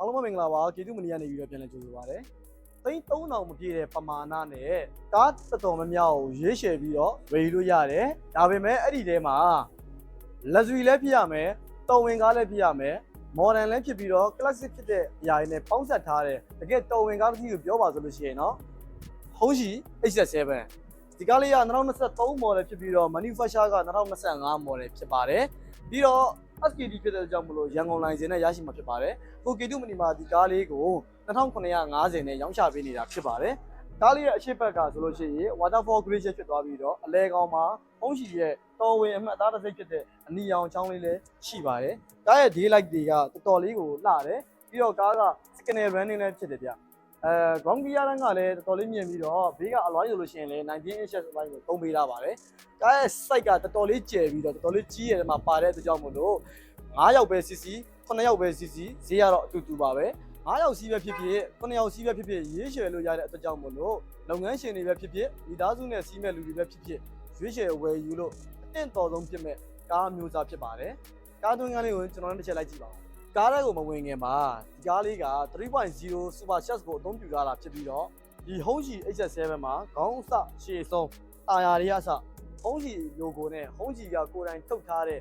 အားလုံးပဲမင်္ဂလာပါကေတုမနီကနေပြီးတော့ပြန်လည်ကြိုဆိုပါရစေ။သိန်း3000မပြည့်တဲ့ပမာဏနဲ့ကားတော်တော်များများကိုရွေးချယ်ပြီးတော့ဝယ်ယူလို့ရတယ်။ဒါပေမဲ့အဲ့ဒီထဲမှာ luxury လည်းဖြစ်ရမယ်၊တော်ဝင်ကားလည်းဖြစ်ရမယ်။ modern လည်းဖြစ်ပြီးတော့ classic ဖြစ်တဲ့အရာတွေနဲ့ပေါင်းစပ်ထားတဲ့တကယ်တော်ဝင်ကားတစ်ခုကိုပြောပါဆိုလို့ရှိရင်တော့ Honda H7 ဒီကားလေးက2023 model ဖြစ်ပြီးတော့ manufacturer က2025 model ဖြစ်ပါတယ်။ပြီးတော့ SKD ဖြစ်တဲ့ကြောင့်မလို့ရန်ကုန်လိုင်စင်နဲ့ရရှိမှာဖြစ်ပါတယ်။ကိုကေတုမနီမာဒီကားလေးကို2950နဲ့ရောင်းချပေးနေတာဖြစ်ပါတယ်။ကားလေးရဲ့အရှိတ်ဘက်ကဆိုလို့ရှိရင် waterfall gradation ဖြစ်သွားပြီးတော့အလဲကောင်မှာပုံရှိရဲ့တော်ဝင်အမှတ်အသားတစ်စိတ်ဖြစ်တဲ့အနီရောင်ချောင်းလေးလည်းရှိပါတယ်။ကားရဲ့ day light တွေကတော်တော်လေးကိုလှတယ်။ပြီးတော့ကားက signal running လည်းဖြစ်တယ်ဗျ။ အဲ ground gear တန်းကလည်းတော်တော်လေးမြင်ပြီးတော့ဘေးကအလွိုင်းဆိုလို့ရှိရင်လည်း19 inch အလွိုင်းကိုသုံးပေးထားပါတယ်။ကားရဲ့ site ကတော်တော်လေးကျယ်ပြီးတော့တော်တော်လေးကြီးရတယ်မှာပါတဲ့အတွက်ကြောင့်မို့လို့9ယောက်ပဲစီစီ9ယောက်ပဲစီစီဈေးကတော့အတူတူပါပဲ9ယောက်စီးပဲဖြစ်ဖြစ်9ယောက်စီးပဲဖြစ်ဖြစ်ရေးရှယ်လို့ရတဲ့အတွက်ကြောင့်မို့လို့လုပ်ငန်းရှင်တွေပဲဖြစ်ဖြစ်မိသားစုနဲ့စီးမဲ့လူတွေပဲဖြစ်ဖြစ်ရွေးရှယ်ဝယ်ယူလို့အင့်တော်ဆုံးဖြစ်မဲ့ကားမျိုးစားဖြစ်ပါတယ်။ကားသွင်းကားလေးကိုကျွန်တော်တို့တစ်ချက်လိုက်ကြည့်ပါဦး။ ကားတဲ့ကိုမဝင်ခင်မှာဒီကားလေးက3.0 Super Chat ကိုအသုံးပြုထားတာဖြစ်ပြီးတော့ဒီ Honda H7 မှာခေါင်းအစရှည်ဆုံးတာယာတွေကအစ Honda logo နဲ့ Honda ကကိုယ်တိုင်ထုတ်ထားတဲ့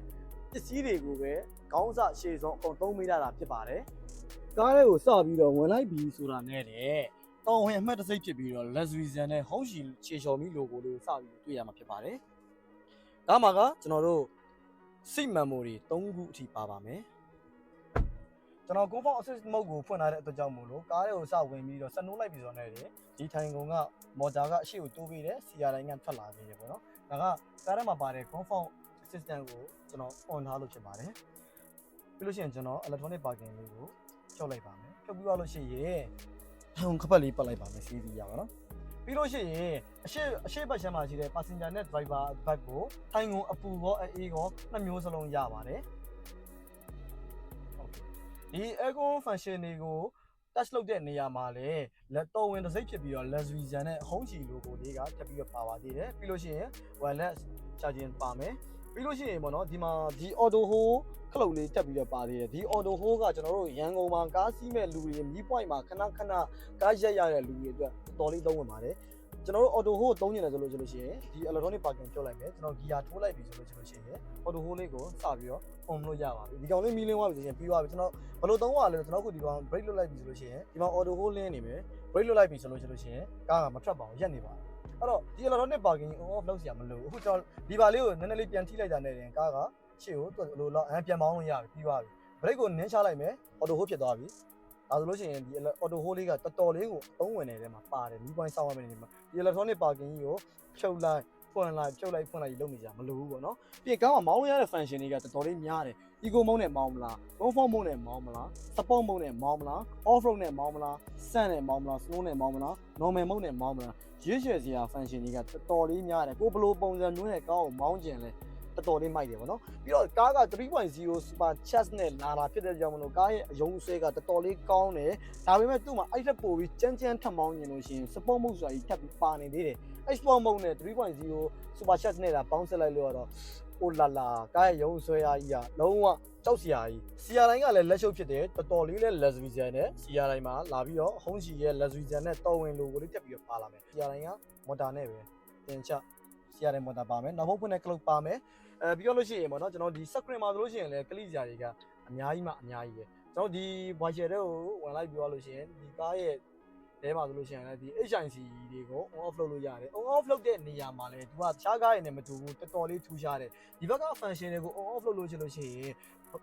ပစ္စည်းတွေကိုပဲခေါင်းအစရှည်ဆုံးအကုန်သုံးပေးထားတာဖြစ်ပါတယ်။ကားလေးကိုစပြီးတော့ဝင်လိုက်ပြီဆိုတာနဲ့လေတော်ဝင်အမှတ်တစိမ့်ဖြစ်ပြီးတော့ luxury zen နဲ့ Honda ခြေလျှော်မီ logo လေးကိုစပြီးတွေ့ရမှာဖြစ်ပါတယ်။ဒါမှကကျွန်တော်တို့ SIM memory 3ခုအထိပါပါမယ်။ ကျွန်တော် comfort assist mode ကိုဖွင့်ထားတဲ့အတွက်ကြောင့်မို့လို့ကားလေးကိုစဝင်ပြီးတော့စနိုးလိုက်ပြီဆိုတော့လည်းဒီထိုင်ကုန်ကမော်တာကအရှိကိုတိုးပေးတယ် CR တိုင်းကထွက်လာသေးတယ်ပေါ့နော်။ဒါကကားထဲမှာပါတဲ့ comfort assistant ကိုကျွန်တော် on ထားလို့ဖြစ်ပါတယ်။ပြီးလို့ရှိရင်ကျွန်တော် electronic parking လေးကိုဖြုတ်လိုက်ပါမယ်။ဖြုတ်ပြီးတော့လို့ရှိရင်ထုံခပတ်လေးပတ်လိုက်ပါမယ် CD ရပါတော့။ပြီးလို့ရှိရင်အရှိအရှိဘက်ချမ်းမှာရှိတဲ့ passenger နဲ့ driver ဘက်ကိုထိုင်ကုန်အပူရောအေးရောနှစ်မျိုးစလုံးရပါတယ်။ Okay ဒီ aircon function တွေကို touch လုပ်တဲ့နေရာမှာလည်းလက်တော်ဝင်တစ်စိတ်ဖြစ်ပြီးတော့ luxury zen နဲ့ Honda logo လေးကတက်ပြီးတော့ပါပါသေးတယ်ပြီးလို့ရှိရင် wireless charging ပါမယ်ပြီးလို့ရှိရင်ပေါ့နော်ဒီမှာဒီ auto hold ခလုတ်လေးတက်ပြီးတော့ပါသေးတယ်ဒီ auto hold ကကျွန်တော်တို့ရန်ကုန်မှာကားစီးမဲ့လူတွေမီး point မှာခဏခဏကားရက်ရတဲ့လူတွေအတွက်တော်လေးသုံးဝင်ပါတယ် ကျွန်တော်တို့ auto hold သုံးနေတယ်ဆိုလို့ဆိုလို့ရှိရင်ဒီ electronic parking ဖြုတ်လိုက်မယ်ကျွန်တော် gear ထိုးလိုက်ပြီဆိုလို့ဆိုလို့ရှိရင် auto hold လေးကိုစပြီးတော့ on လို့ရပါပြီဒီကောင်လေးမီးလင်းသွားပြီဆိုရင်ပြီးသွားပြီကျွန်တော်ဘယ်လိုသုံးရလဲကျွန်တော်ခုဒီကောင် brake လွတ်လိုက်ပြီဆိုလို့ရှိရင်ဒီမှာ auto hold လင်းနေမယ် brake လွတ်လိုက်ပြီဆိုလို့ဆိုလို့ရှိရင်ကားကမထွက်ပါဘူးရက်နေပါတယ်အဲ့တော့ဒီ electronic parking on off လုပ်စရာမလိုဘူးအခုကျွန်တော်ဒီပါလေးကိုနည်းနည်းလေးပြန်ထိလိုက်တာနဲ့တင်ကားကရှေ့ကိုသူ့လိုလောက်အန်ပြန်ပေါင်းလို့ရပြီပြီးသွားပြီ brake ကိုနင်းချလိုက်မယ် auto hold ဖြစ်သွားပြီ ဒါဆိုလို့ရှိရင်ဒီ auto hold လေးကတော်တော်လေးကိုအသုံးဝင်နေတဲ့မှာပါတယ်မီးပွိုင်းစောင်းရမယ့်နေမှာဒီ electronic parking ကြီးကိုဖြုတ်လိုက်ဖွင့်လိုက်ဖြုတ်လိုက်ဖွင့်လိုက်လုပ်နေကြမလို့ဘူးပေါ့နော်ပြီးရင်ကားမှာမောင်းလို့ရတဲ့ function တွေကတော်တော်လေးများတယ် eco mode နဲ့မောင်းမလား comfort mode နဲ့မောင်းမလား support mode နဲ့မောင်းမလား off road နဲ့မောင်းမလား sun နဲ့မောင်းမလား snow နဲ့မောင်းမလား normal mode နဲ့မောင်းမလားရွေးချယ်စရာ function တွေကတော်တော်လေးများတယ်ကိုဘယ်လိုပုံစံမျိုးနဲ့ကားကိုမောင်းကျင်လဲ တော်တော်လေးမိုက်တယ်ဗောနော်ပြီးတော့ကားက3.0 super chassis နဲ့လာတာဖြစ်တဲ့ကြောင့်မလို့ကားရဲ့အယုံအဆွဲကတော်တော်လေးကောင်းတယ်ဒါပေမဲ့သူ့မှာအဲ့ထက်ပိုပြီးကြမ်းကြမ်းထပ်မောင်းကျင်လို့ရှိရင် support mode ဆိုတာကြီးထပ်ပြီးပါနေသေးတယ် export mode နဲ့3.0 super chassis နဲ့လာပေါင်းဆက်လိုက်လို့ကတော့အိုလာလာကားရဲ့ရုံဆွဲအားကြီးကလုံးဝကြောက်စရာကြီးစီယာတိုင်းကလည်းလက်ရှုပ်ဖြစ်တယ်တော်တော်လေးလည်း luxury ဇန်နဲ့စီယာတိုင်းမှာလာပြီးတော့ဟုံးစီရဲ့ luxury ဇန်နဲ့တော်ဝင်လိုကိုလေးတက်ပြီးတော့ပါလာမယ်စီယာတိုင်းကမော်တာနဲ့ပဲတင်ချ စီယာတိုင်းမော်တာပါမယ်နောက်ဘုတ်ဖွင့်တဲ့ clock ပါမယ်အဲပြီးတော့လို့ရှိရင်ပေါ့နော်ကျွန်တော်ဒီ screen မှာဆိုလို့ရှိရင်လည်းကလိစရာတွေကအများကြီးမှအများကြီးပဲကျွန်တော်ဒီ watcher တွေကိုဝင်လိုက်ပြောလို့ရှိရင်ဒီကားရဲ့ တဲမှာဆိုလို့ရှိရင်လည်းဒီ HIC တွေကို on off လုပ်လို့ရတယ် on off လုပ်တဲ့နေရာမှာလည်းသူကတခြားကားတွေနဲ့မတူဘူးတော်တော်လေးထူးခြားတယ်ဒီဘက်က function တွေကို on off လုပ်လို့ချင်လို့ရှိရင်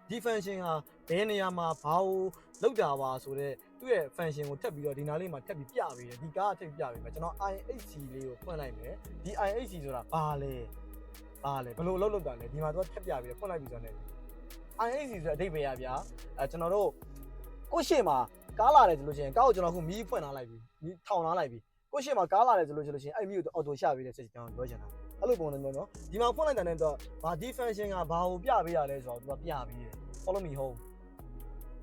ဒီ function ကဘယ်နေရာမှာဘာကိုလောက်တာပါဆိုတော့သူ့ရဲ့ function ကိုထပ်ပြီးတော့ဒီနားလေးမှာထပ်ပြီးပြပေးတယ်ဒီကားကထပ်ပြီးပြပေးမယ်ကျွန်တော် IHC လေးကိုဖွင့်လိုက်မယ်ဒီ IHC ဆိုတာဘာလဲဘာလဲဘယ်လိုလုပ်လုပ်တာလဲဒီမှာသူကထပ်ပြပေးတယ်ဖွင့်လိုက်ပြီဆိုတော့ IHC ဆိုတဲ့အဓိပ္ပာယ်ရဗျာအဲကျွန်တော်တို့ ကိုယ့်ရှေ့မှာကားလာတယ်ဆိုလို့ရှိရင်ကားကိုကျွန်တော်ခုမီးဖွင့်ထားလိုက်ပြီမီးထောင်ထားလိုက်ပြီကိုယ့်ရှေ့မှာကားလာတယ်ဆိုလို့ရှိရင်အဲ့မီးကိုအော်တိုချပေးတဲ့စစ်ကျွန်တော်ပြောချင်တာအဲ့လိုပုံစံမျိုးနော်ဒီမှာဖွင့်လိုက်တဲ့နဲ့တော့ဘာဒီ function ကဘာကိုပြပေးရလဲဆိုတော့သူကပြပေးတယ် follow me home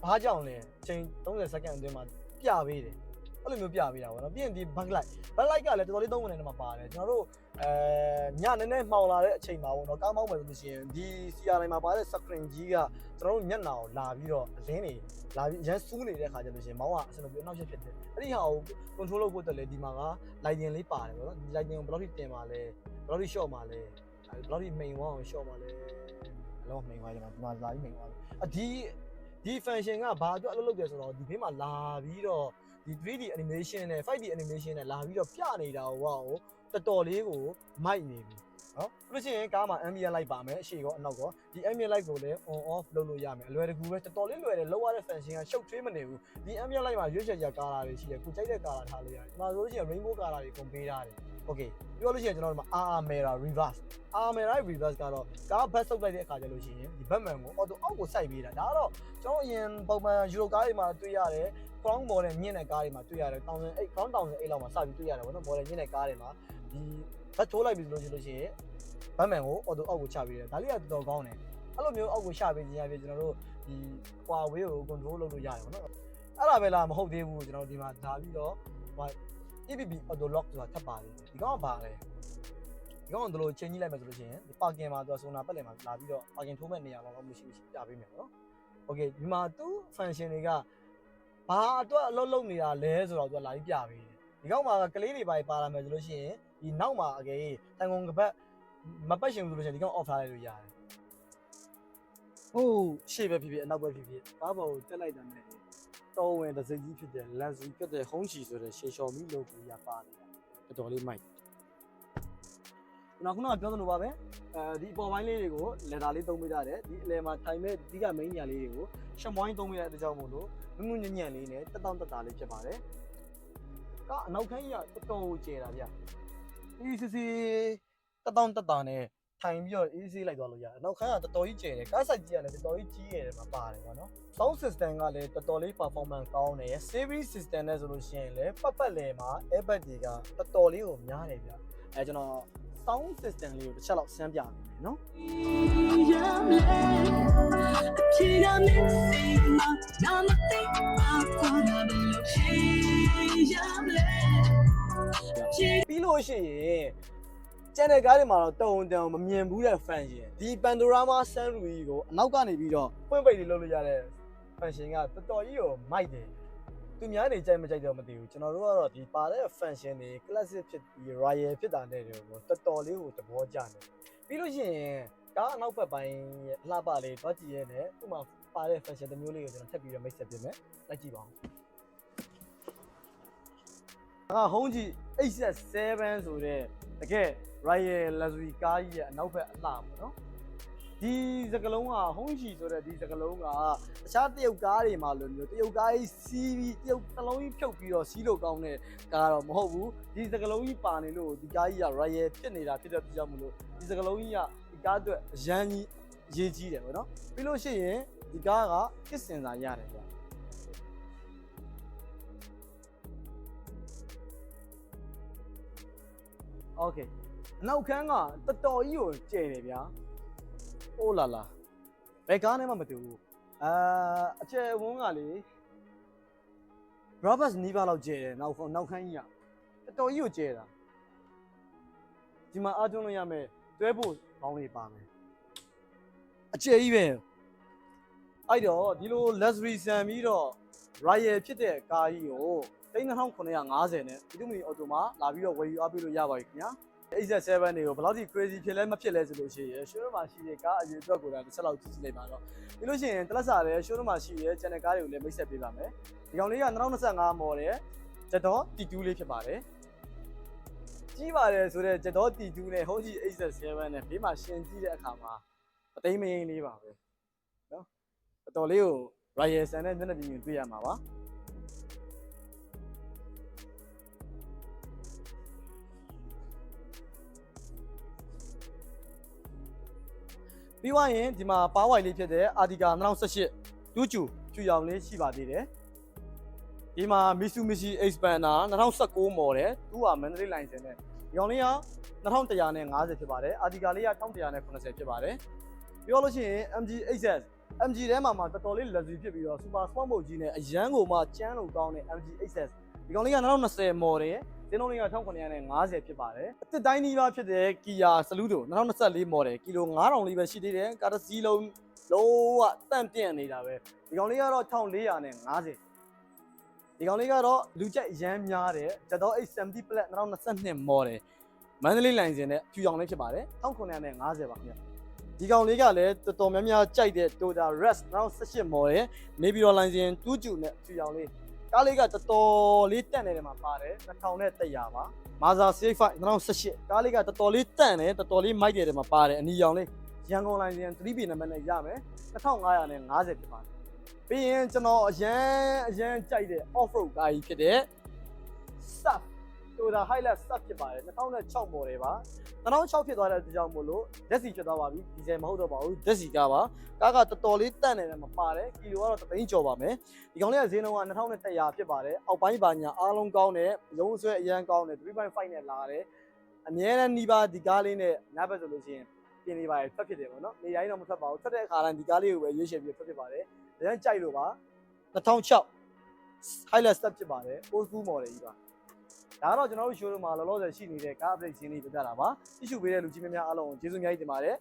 ဘာကြောင့်လဲချိန်30စက္ကန့်အတွင်းမှာပြပေးတယ် အဲ့လိုမျိုးပြပေးတာပေါ့နော်ပြီးရင်ဒီ backlight backlight ကလည်းတော်တော်လေးသုံးဝင်နေမှာပါတယ်ကျွန်တော်တို့အဲညနည်းနည်းမှောင်လာတဲ့အချိန်မှာပေါ့နော်ကားမောင်းမယ်ဆိုလို့ရှိရင်ဒီ CR မှာပါတဲ့ screen ကြီးကကျွန်တော်တို့မျက်နှာကိုလာပြီးတော့အလင်းတွေလာပြီးရမ်းစူးနေတဲ့ခါကျလို့ရှိရင်မောင်းကအဆင်မပြေအနောက်ချက်ဖြစ်တယ်အဲ့ဒီဟာကို control လုပ်ဖို့တက်လေဒီမှာက lighting လေးပါတယ်ပေါ့နော်ဒီ lighting ကိုဘယ်လောက်ထိတင်ပါလဲဘယ်လောက်ထိ short ပါလဲဘယ်လောက်ထိ main ဝအောင် short ပါလဲအလုံး main ဝိုင်းတယ်မှာဒီမှာလာပြီး main ဝအောင်အဒီ ဒီ function ကဘာအတွက်အလုပ်လုပ်တယ်ဆိုတော့ဒီဘေးမှာလာပြီးတော့ဒီ 3D animation နဲ့ 5D animation နဲ့လာပြီးတော့ပြနေတာဟောတော်တော်လေးကိုမိုက်နေပြီနော်ပြီးလို့ရှိရင်ကားမှာ ambient light ပါမယ်အရှိကောအနောက်ကောဒီ ambient light ကိုလည်း on off လုပ်လို့ရမယ်အလွယ်တကူပဲတော်တော်လေးလွယ်တယ်လောက်ရတဲ့ function ကရှုပ်ထွေးမနေဘူးဒီ ambient light မှာရွေးချယ်ချက်ကာလာတွေရှိတယ်ကိုကြိုက်တဲ့ကာလာထားလို့ရတယ်ဒီမှာဆိုလို့ရှိရင် rainbow ကာလာတွေကုန်ပေးထားတယ် okay ပြောလို့ရှိရင်ကျွန်တော်တို့မှာ RR Mera reverse RR Mera reverse ကတော့ကားဘတ်ဆုပ်လိုက်တဲ့အခါကျလို့ရှိရင်ဒီ Batman ကို auto အောက်ကိုစိုက်ပေးတာဒါကတော့ကျွန်တော်အရင်ပုံမှန် Euro ကားတွေမှာတွေ့ရတယ် crown model မြင့်တဲ့ကားတွေမှာတွေ့ရတယ်1008 crown 1008လောက်မှာစပြီးတွေ့ရတယ်ဗောနော် model မြင့်တဲ့ကားတွေမှာဒီဘတ်ထိုးလိုက်ပြီဆိုလို့ရှိလို့ရှိရင် Batman ကို auto အောက်ကိုချပေးတယ်ဒါလေးကတော်တော်ကောင်းတယ်အဲ့လိုမျိုးအောက်ကိုချပေးခြင်းအပြင်ကျွန်တော်တို့ဒီ Huawei ကို control လုပ်လို့ရတယ်ဗောနော်အဲ့ဒါပဲလားမဟုတ်သေးဘူးကျွန်တော်ဒီမှာဒါပြီးတော့ ဟို EPP auto lock ဆိုတာထပ်ပါသေးတယ်ဒီကောင်ကဘာလဲဒီကောင်ကတို့လိုချိန်ကြီးလိုက်မယ်ဆိုလို့ရှိရင်ဒီ parking မှာသူကဆိုနာပတ်လည်မှာလာပြီးတော့ parking ထိုးမဲ့နေရာမှာတော့မရှိမရှိပြပေးမယ်နော် okay ဒီမှာသူ function တွေကဘာအတွက်အလုပ်လုပ်နေတာလဲဆိုတော့သူကလာပြီးပြပေးတယ်ဒီကောင်မှာကလေးတွေပါပါလာမယ်ဆိုလို့ရှိရင်ဒီနောက်မှာအကေတန်ကုန်ကပတ်မပတ်ရှင်ဘူးဆိုလို့ရှိရင်ဒီကောင် off ထားလိုက်လို့ရတယ်ဟုတ်ရှေ့ပဲဖြစ်ဖြစ်အနောက်ပဲဖြစ်ဖြစ်ကားပေါ်ကိုတက်လိုက်တာနဲ့ တော်ဝင်တစ်စိတ်ကြီးဖြစ်တဲ့ luxury ဖြစ်တဲ့ home ချီဆိုတဲ့ရှေရှော်မီ logo ရပါနေတာတော်တော်လေးမိုက်ကျွန်တော်ခုနကပြောသလိုပါပဲအဲဒီအပေါ်ပိုင်းလေးတွေကို leather လေးသုံးပေးထားတယ်ဒီအလယ်မှာထိုင်မဲ့အဓိက main ညာလေးတွေကိုရှမွိုင်းသုံးပေးတဲ့အတွက်ကြောင့်မို့လို့ငုံငုံညံ့ညံ့လေးနဲ့တက်တောင့်တက်တာလေးဖြစ်ပါတယ်ကအနောက်ခန်းကြီးကတော်တော်ကိုကျယ်တာဗျဒီစစ်စစ်တက်တောင့်တက်တာနဲ့ ထိုင်ပြီးတော့ easy လိုက်သွားလို့ရတယ်။နောက်ခန်းကတော်တော်ကြီးကျယ်တယ်။ကားဆိုင်ကြီးကလည်းတော်တော်ကြီးကြီးရတယ်မှာပါတယ်ကွာနော်။ sound system ကလည်းတော်တော်လေး performance ကောင်းတယ်။ series system နဲ့ဆိုလို့ရှိရင်လည်းပတ်ပတ်လည်မှာ airbag တွေကတော်တော်လေးကိုများတယ်ဗျ။အဲကျွန်တော် sound system လေးကိုတစ်ချက်လောက်ဆန်းပြပေးမယ်နော်။ပြီးလို့ရှိရင် ကျန်တဲ့ကားတွေမှာတော့တုံတုံမမြင်ဘူးတဲ့ fan ရှင်ဒီ Pandorama Sunroof ကိုအနောက်ကနေပြီးတော့ပွင့်ပိတ်လေးလုပ်လို့ရတဲ့ fan ရှင်ကတော်တော်ကြီးကိုမိုက်တယ်သူများနေကြိုက်မကြိုက်တော့မသိဘူးကျွန်တော်တို့ကတော့ဒီပါတဲ့ fan ရှင်တွေ classic ဖြစ်ပြီး royal ဖြစ်တာနဲ့တော့တော်တော်လေးကိုသဘောကျတယ်ပြီးလို့ရှိရင်ကားအနောက်ဘက်ပိုင်းရဲ့အလှပလေးတွားကြည့်ရဲနဲ့ဥမာပါတဲ့ fashion တစ်မျိုးလေးကိုကျွန်တော်ထပ်ပြီးတော့မိတ်ဆက်ပေးမယ်လိုက်ကြည့်ပါဦးအာဟုံးကြီး HS7 ဆိုတဲ့ တကယ် Royal Luxury ကားကြီးရဲ့အနောက်ဘက်အလှပေါ့နော်ဒီစကလုံးကဟုံးကြီးဆိုတဲ့ဒီစကလုံးကတခြားတရုတ်ကားတွေမှာလိုမျိုးတရုတ်ကားကြီးစီးပြီးတရုတ်နှလုံးကြီးဖြုတ်ပြီးတော့စီးလို့ကောင်းတဲ့ကားတော့မဟုတ်ဘူးဒီစကလုံးကြီးပါနေလို့ဒီကားကြီးက Royal ဖြစ်နေတာဖြစ်တဲ့ကြောင့်မလို့ဒီစကလုံးကြီးကဒီကားအတွက်အရန်ကြီးရေးကြီးတယ်ပေါ့နော်ပြီးလို့ရှိရင်ဒီကားကကစ်စင်စာရတယ်ဗျာ โอเคအနောက်ခန်းကတော်တော်ကြီးကိုကျယ်တယ်ဗျာ။အိုးလာလာဘယ်ကားနဲ့မှမတူဘူး။အာအကျယ်ဝန်းကလေ Roberts နီးပါးလောက်ကျယ်တယ်နောက်နောက်ခန်းကြီးကတော်တော်ကြီးကိုကျယ်တာ။ဒီမှာအားသွင်းလို့ရမယ်တွဲဖို့ကောင်းလေးပါမယ်။အကျယ်ကြီးပဲ။အဲ့တော့ဒီလို luxury ဆန်ပြီးတော့ royal ဖြစ်တဲ့ကားကြီးကို 3950နဲ့ဒီလိုမျိုးအော်တိုမှာလာပြီးတော့ဝယ်ယူအားပေးလို့ရပါပြီခင်ဗျာ AZ7 တွေကိုဘယ်လောက်ထိ crazy ဖြစ်လဲမဖြစ်လဲဆိုလို့ရှိရင် showroom မှာရှိတဲ့ကားအရေအတွက်ကိုတော့တစ်ချက်လောက်ကြည့်ကြည့်လိုက်ပါတော့ပြီးလို့ရှိရင်တလက်စာလည်း showroom မှာရှိတဲ့ channel ကားတွေကိုလည်းမိတ်ဆက်ပေးပါမယ်ဒီကောင်လေးက2025 model ရဲ့ဂျက်တော့တီတူးလေးဖြစ်ပါတယ်ကြီးပါတယ်ဆိုတော့ဂျက်တော့တီတူးနဲ့ဟုတ်ကြီး AZ7 နဲ့ဘေးမှာရှင်ကြည့်တဲ့အခါမှာအသိမရင်းလေးပါပဲနော်အတော်လေးကို Royal Sun နဲ့မျက်နှာပြင်တွေ့ရမှာပါ ပြီးသွားရင်ဒီမှာပါဝိုင်လေးဖြစ်တဲ့အာဒီကာ2018ဒူးချူဖြူရောင်လေးရှိပါသေးတယ်ဒီမှာ Mitsubishi Xpander 2019 model သူက Mandalay license နဲ့ဒီကောင်လေးက2150ဖြစ်ပါတယ်အာဒီကာလေးက1180ဖြစ်ပါတယ်ပြောလို့ရှိရင် MG XS MG ထဲမှာမှတော်တော်လေး luxury ဖြစ်ပြီးတော့ super sport mode ကြီးနဲ့အရန်ကိုမှကျန်းလို့ကောင်းတဲ့ MG XS ဒီကောင်လေးက2020 model ဈေးနှုန်းလေးက1950ဖြစ်ပါတယ်အစ်စ်တိုင်းနီးပါးဖြစ်တဲ့ Kia Saludo 2024 model ကီလို9000လေးပဲရှိသေးတယ်ကားတစ်စီးလုံးလုံးဝတန့်ပြန့်နေတာပဲဒီကောင်လေးကတော့1450ဒီကောင်လေးကတော့လူကြိုက်အရမ်းများတယ်ဂျက်တော့ H70 Plus 2022 model မန္တလေးလိုင်စင်နဲ့ဖြူရောင်လေးဖြစ်ပါတယ်1950ပါခင်ဗျဒီကောင်လေးကလည်းတော်တော်များများကြိုက်တဲ့ Toyota Rush 2018 model နေပြည်တော်လိုင်စင်2ကျူနဲ့ဖြူရောင်လေး ကားလေးကတော်တော်လေးတက်နေတယ်မှာပါတယ်2000နဲ့100ပါ Mazda CX-5 2018ကားလေးကတော်တော်လေးတန့်တယ်တော်တော်လေးမိုက်တယ်တယ်မှာပါတယ်အနီရောင်လေးရန်ကုန်လိုင်စင် 3B နံပါတ်နဲ့ရမယ်2550ဖြစ်ပါတယ်ပြီးရင်ကျွန်တော်အရန်အရန်ကြိုက်တဲ့ off road ကားကြီးဖြစ်တဲ့ SUV Toyota Hilux SUV ဖြစ်ပါတယ်2006 model ပါ2006ဖြစ်သွားတဲ့အတွက်ကြောင့်မို့လို့ဓာတ်စီဖြစ်သွားပါပြီဒီဇယ်မဟုတ်တော့ပါဘူးဓာတ်စီကားပါကားကတော်တော်လေးတန့်နေတယ်မှာပါတယ်ကီလိုကတော့တသိန်းကျော်ပါမယ်ဒီကောင်လေးကဈေးနှုန်းက2100ဖြစ်ပါတယ်အောက်ပိုင်းပါညာအားလုံးကောင်းတယ်ရုံးဆွဲအရန်ကောင်းတယ်3.5နဲ့လာတယ်အမြဲတမ်းနှီးပါဒီကားလေးနဲ့နားဘက်ဆိုလို့ရှိရင်ပြင်နေပါတယ်ထွက်ဖြစ်တယ်ပေါ့နော်နေတိုင်းတော့မထွက်ပါဘူးထွက်တဲ့အခါတိုင်းဒီကားလေးကိုပဲရွေးချယ်ပြီးထွက်ဖြစ်ပါတယ်ဒါကြောင့်ကြိုက်လို့ပါ2006 Hilux Step ဖြစ်ပါတယ် old school model ကြီးပါ ဒါကတော့ကျွန်တော်တို့ showroom မှာလောလောဆယ်ရှိနေတဲ့ကား update ရှင်းလေးပြပြတာပါကြည့်ရှုပေးတဲ့လူကြီးများများအားလုံးကိုကျေးဇူးအများကြီးတင်ပါတယ်